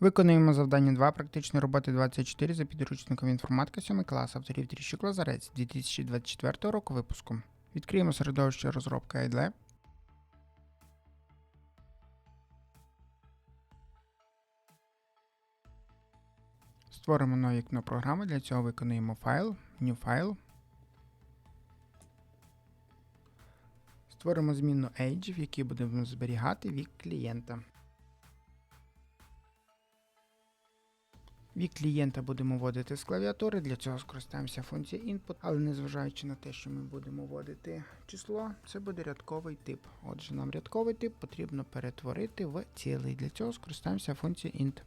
Виконуємо завдання 2 практичної роботи 24 за підручником інформатика 7 клас авторів Тріщук Лазарець 2024 року випуску. Відкриємо середовище розробка IDLE. Створимо нове вікно програми. Для цього виконуємо файл, New File. Створимо змінну Age, в якій будемо зберігати вік клієнта. Вік клієнта будемо вводити з клавіатури, для цього скористаємося функцією input, але незважаючи на те, що ми будемо вводити число, це буде рядковий тип. Отже, нам рядковий тип потрібно перетворити в цілий. Для цього скористаємося функцією int.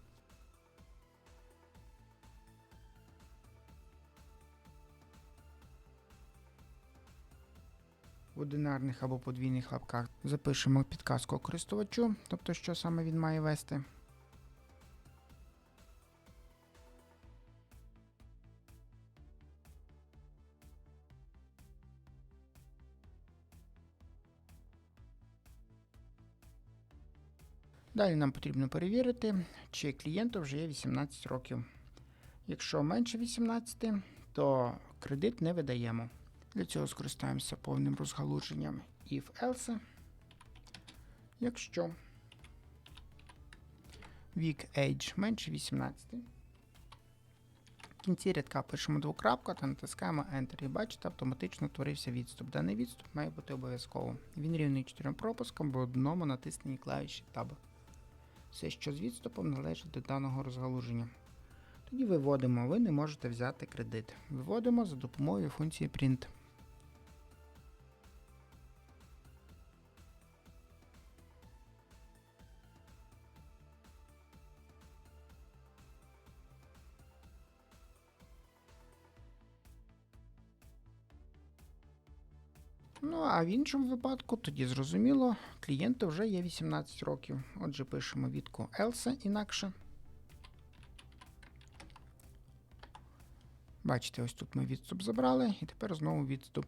В одинарних або подвійних лапках запишемо підказку користувачу, тобто що саме він має вести. Далі нам потрібно перевірити, чи клієнту вже є 18 років. Якщо менше 18, то кредит не видаємо. Для цього скористаємося повним розгалуженням if else. Якщо вік age менше 18. В кінці рядка пишемо двокрапку та натискаємо Enter. І бачите, автоматично творився відступ. Даний відступ має бути обов'язково. Він рівний 4 пропускам в одному натисненні клавіші Tab. Все, що з відступом належить до даного розгалуження. Тоді виводимо, ви не можете взяти кредит. Виводимо за допомогою функції print. Ну, а в іншому випадку, тоді зрозуміло, клієнту вже є 18 років. Отже, пишемо відку else інакше. Бачите, ось тут ми відступ забрали, і тепер знову відступ.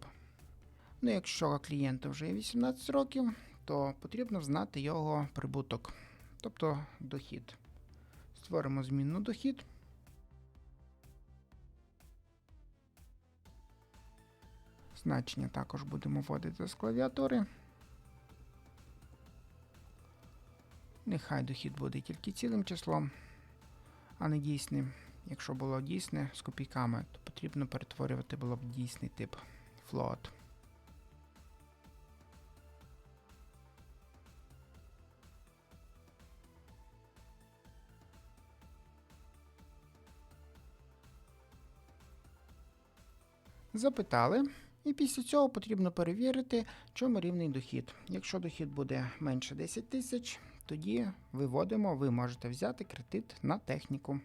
Ну, якщо клієнту вже є 18 років, то потрібно знати його прибуток, тобто дохід. Створимо змінну дохід. Значення також будемо вводити з клавіатури. Нехай дохід буде тільки цілим числом, а не дійсним. Якщо було дійсне з копійками, то потрібно перетворювати було б дійсний тип float. Запитали. І після цього потрібно перевірити, чому рівний дохід. Якщо дохід буде менше 10 тисяч, тоді виводимо, ви можете взяти кредит на техніку.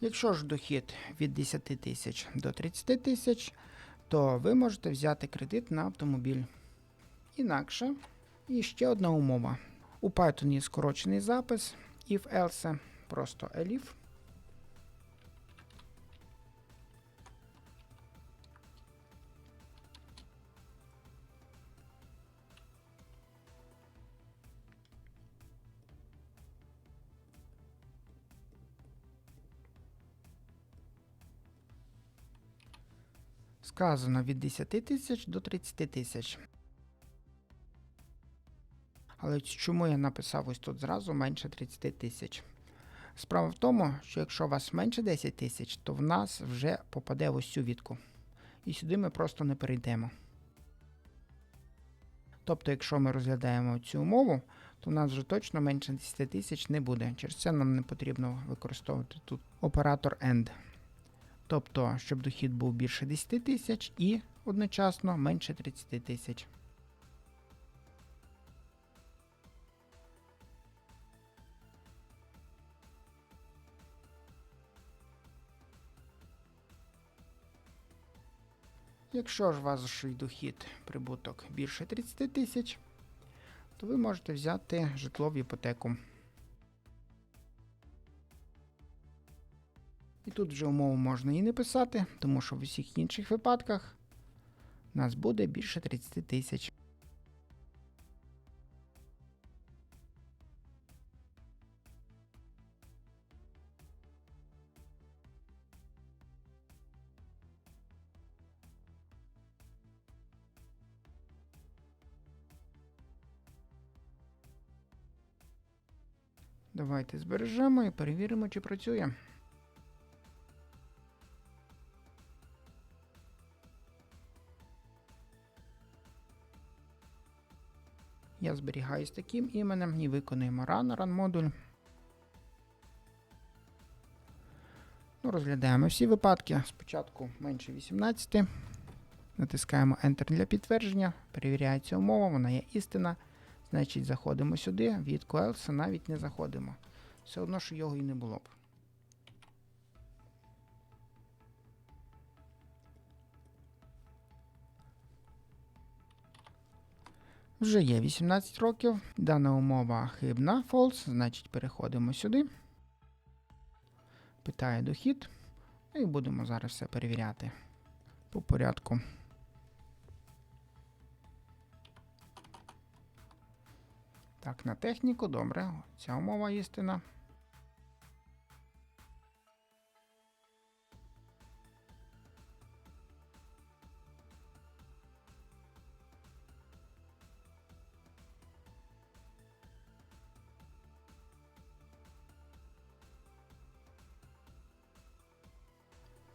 Якщо ж дохід від 10 тисяч до 30 тисяч, то ви можете взяти кредит на автомобіль. Інакше, і ще одна умова. У Python є скорочений запис, if else, просто elif. Сказано від 10 тисяч до 30 тисяч. Але чому я написав ось тут зразу менше 30 тисяч? Справа в тому, що якщо у вас менше 10 тисяч, то в нас вже попаде ось цю відку. І сюди ми просто не перейдемо. Тобто, якщо ми розглядаємо цю умову, то в нас вже точно менше 10 тисяч не буде. Через це нам не потрібно використовувати тут оператор AND. Тобто, щоб дохід був більше 10 тисяч і одночасно менше 30 тисяч. Якщо ж ваш дохід прибуток більше 30 тисяч, то ви можете взяти житло в іпотеку. І тут вже умову можна і не писати, тому що в усіх інших випадках нас буде більше 30 тисяч. Давайте збережемо і перевіримо, чи працює. Я зберігаю з таким іменем і виконуємо run, run модуль. Ну, розглядаємо всі випадки. Спочатку менше 18. Натискаємо Enter для підтвердження. Перевіряється умова, вона є істина. Значить, заходимо сюди, від else навіть не заходимо. Все одно, що його і не було б. Вже є 18 років. Дана умова хибна, false, значить переходимо сюди. Питає дохід. Ну І будемо зараз все перевіряти по порядку. Так, на техніку, добре. Ця умова істина.